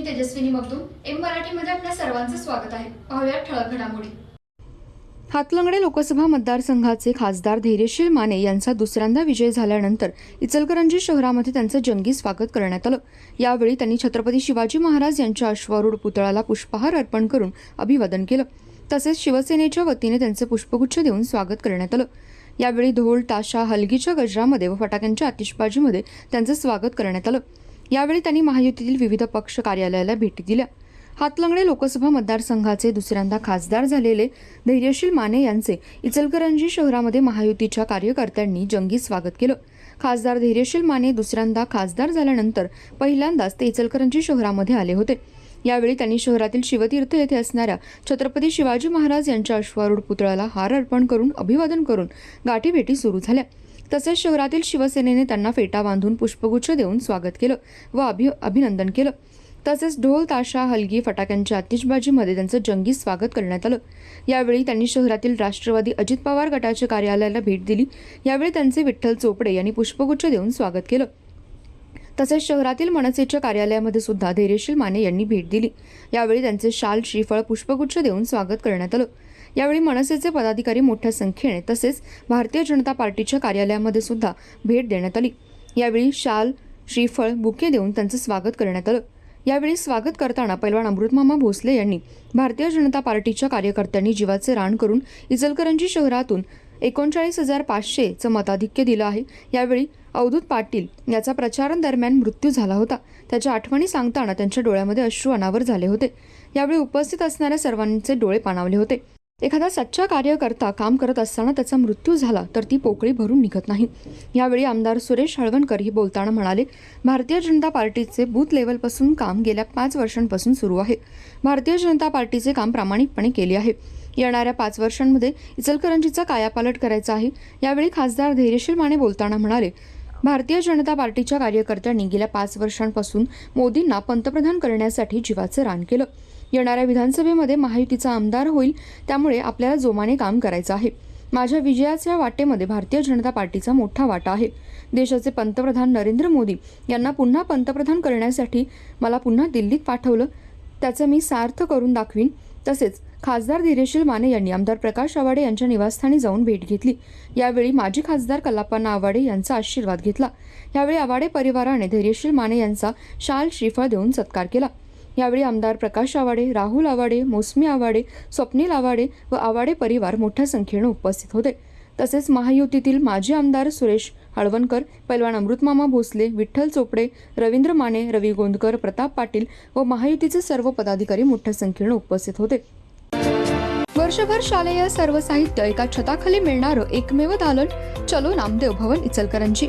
मी Tejaswini Magdum M मराठीमध्ये आपल्या सर्वांचं स्वागत आहे. पाहूया ठळक घडामोडी. हातलंगडे लोकसभा मतदारसंघाचे खासदार धैर्यशील माने यांचा दुसऱ्यांदा विजय झाल्यानंतर इचलकरंजी शहरामध्ये त्यांचं जंगी स्वागत करण्यात आलं. यावेळी त्यांनी छत्रपती शिवाजी महाराज यांच्या अश्वारूढ पुतळ्याला पुष्पहार अर्पण करून अभिवादन केलं. तसेच शिवसेनेच्या वतीने त्यांचे पुष्पगुच्छ देऊन स्वागत करण्यात आलं. यावेळी ढोल ताशा हलगीच्या गजरामध्ये व फटाक्यांच्या आतिषबाजीमध्ये त्यांचं स्वागत करण्यात आलं. यावेळी त्यांनी महायुतीतील विविध पक्ष कार्यालयाला भेटी दिल्या. हातलंगडे लोकसभा मतदारसंघाचे दुसऱ्यांदा खासदार झालेले धैर्यशील माने यांचे इचलकरंजी शहरामध्ये महायुतीच्या कार्यकर्त्यांनी जंगी स्वागत केलं. खासदार धैर्यशील माने दुसऱ्यांदा खासदार झाल्यानंतर पहिल्यांदाच ते इचलकरंजी शहरामध्ये आले होते. यावेळी त्यांनी शहरातील शिवतीर्थ येथे असणाऱ्या छत्रपती शिवाजी महाराज यांच्या अश्वारूढ पुतळ्याला हार अर्पण करून अभिवादन करून गाठीभेटी सुरू झाल्या. तसेच शहरातील शिवसेनेने त्यांना फेटा बांधून पुष्पगुच्छ देऊन स्वागत केलं व अभि अभिनंदन केलं. तसेच ढोल ताशा हलगी फटाक्यांच्या आतिषबाजीमध्ये त्यांचं जंगी स्वागत करण्यात आलं. यावेळी त्यांनी शहरातील राष्ट्रवादी अजित पवार गटाच्या कार्यालयाला भेट दिली. यावेळी त्यांचे विठ्ठल चोपडे यांनी पुष्पगुच्छ देऊन स्वागत केलं. तसेच शहरातील मनसेच्या कार्यालयामध्ये सुद्धा धैर्यशील माने यांनी भेट दिली. यावेळी त्यांचे शाल श्रीफळ पुष्पगुच्छ देऊन स्वागत करण्यात आलं. यावेळी मनसेचे पदाधिकारी मोठ्या संख्येने तसेच भारतीय जनता पार्टीच्या कार्यालयामध्ये सुद्धा भेट देण्यात आली. यावेळी शाल श्रीफळ बुके देऊन त्यांचं स्वागत करण्यात आलं. यावेळी स्वागत करताना पैलवान अमृतमामा भोसले यांनी भारतीय जनता पार्टीच्या कार्यकर्त्यांनी जीवाचे रान करून इचलकरंजी शहरातून एकोणचाळीस हजार पाचशेचं मताधिक्य दिलं आहे. यावेळी अवधूत पाटील याचा प्रचारांदरम्यान मृत्यू झाला होता. त्याच्या आठवणी सांगताना त्यांच्या डोळ्यामध्ये अश्रू अनावर झाले होते. यावेळी उपस्थित असणाऱ्या सर्वांचे डोळे पाणावले होते. एखादा सच्चा कार्यकर्ता काम करत असताना त्याचा मृत्यू झाला तर ती पोकळी भरून निघत नाही. यावेळी आमदार सुरेश हळवणकर ही बोलताना म्हणाले भारतीय जनता पार्टीचे बूथ लेवलपासून काम गेल्या पाच वर्षांपासून सुरू आहे. भारतीय जनता पार्टीचे काम प्रामाणिकपणे केले आहे. येणाऱ्या पाच वर्षांमध्ये इचलकरंजीचा कायापालट करायचा आहे. यावेळी खासदार धैर्यशील माने बोलताना म्हणाले भारतीय जनता पार्टीच्या कार्यकर्त्यांनी गेल्या पाच वर्षांपासून मोदींना पंतप्रधान करण्यासाठी जीवाचं रान केलं. येणाऱ्या विधानसभेमध्ये महायुतीचा आमदार होईल त्यामुळे आपल्याला जोमाने काम करायचं आहे. माझ्या विजयाच्या वाटेमध्ये भारतीय जनता पार्टीचा मोठा वाटा आहे. देशाचे पंतप्रधान नरेंद्र मोदी यांना पुन्हा पंतप्रधान करण्यासाठी मला पुन्हा दिल्लीत पाठवलं त्याचं मी सार्थ करून दाखवीन. तसेच खासदार धीरेशील माने यांनी आमदार प्रकाश आवाडे यांच्या निवासस्थानी जाऊन भेट घेतली. यावेळी माजी खासदार कल्लाप्पा आवाडे यांचा आशीर्वाद घेतला. यावेळी आवाडे परिवाराने धैर्यशील माने यांचा शाल श्रीफळ देऊन सत्कार केला. यावेळी आमदार प्रकाश आवाडे राहुल आवाडे मोसमी आवाडे स्वप्नील आवाडे व आवाडे परिवार मोठ्या संख्येनं उपस्थित होते. तसेच महायुतीतील माजी आमदार सुरेश हळवणकर पैलवान अमृतमामा भोसले विठ्ठल चोपडे रवींद्र माने रवी गोंदकर प्रताप पाटील व महायुतीचे सर्व पदाधिकारी मोठ्या संख्येनं उपस्थित होते. वर्षभर शालेय सर्व साहित्य एका छताखाली मिळणारं एकमेव दालन चलो नामदेव भवन इचलकरंजी.